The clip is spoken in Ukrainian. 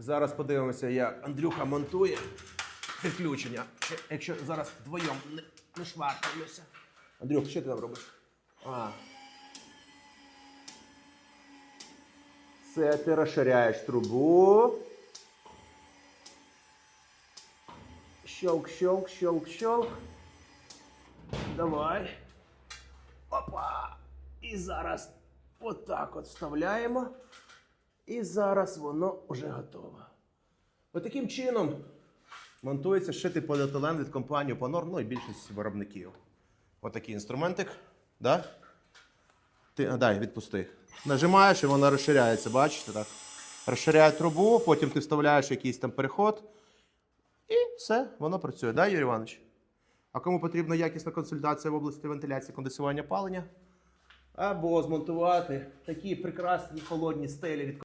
Зараз подивимося, як Андрюха монтує підключення. Якщо зараз вдвоєм не, не швартаємося. Андрюх, що ти там робиш? А. Це ти розширяєш трубу. Щелк, щелк, щелк, щелк. Давай. Опа! І зараз отак от вставляємо. І зараз воно вже готове. Отаким чином монтується шитий поліетилен від компанії Panor, ну і більшість виробників. Отакий інструментик. Да? Ти дай, відпусти. Нажимаєш і вона розширяється, бачите? так? Розширяє трубу, потім ти вставляєш якийсь там переход. І все, воно працює, да, Юрій Іванович? А кому потрібна якісна консультація в області вентиляції кондиціювання палення? Або змонтувати такі прекрасні холодні стелі від